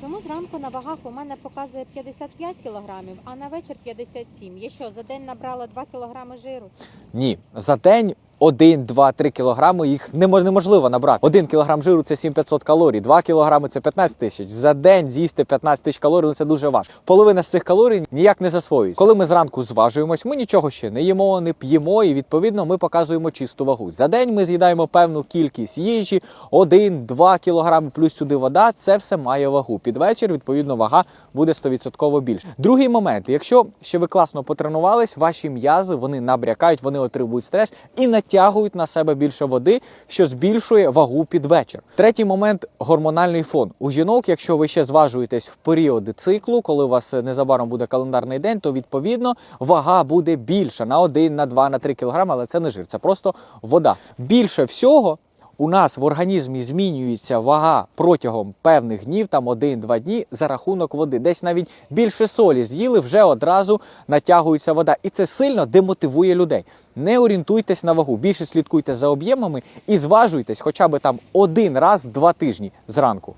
Чому зранку на вагах у мене показує 55 кілограмів, а на вечір 57? Я що, за день набрала 2 кілограми жиру? Ні, за день 1, 2, 3 кілограми їх немо- неможливо набрати. 1 кілограм жиру це 7500 калорій, 2 кілограми це 15 тисяч. За день з'їсти 15 тисяч калорій ну це дуже важко. Половина з цих калорій ніяк не засвоюється. Коли ми зранку зважуємось, ми нічого ще не їмо, не п'ємо, і відповідно ми показуємо чисту вагу. За день ми з'їдаємо певну кількість їжі, 1-2 кілограми плюс сюди вода. Це все має вагу. Під вечір, відповідно, вага буде 100% більше. Другий момент, якщо ще ви класно потренувались, ваші м'язи вони набрякають, вони отримують стрес і натягують на себе більше води, що збільшує вагу під вечір. Третій момент гормональний фон. У жінок, якщо ви ще зважуєтесь в періоди циклу, коли у вас незабаром буде календарний день, то відповідно вага буде більша на 1, на 2, на 3 кілограми, але це не жир, це просто вода. Більше всього у нас в організмі змінюється вага протягом певних днів, там один-два дні, за рахунок води. Десь навіть більше солі з'їли, вже одразу натягується вода. І це сильно демотивує людей. Не орієнтуйтесь на вагу, більше слідкуйте за об'ємами і зважуйтесь хоча б там один раз два тижні зранку.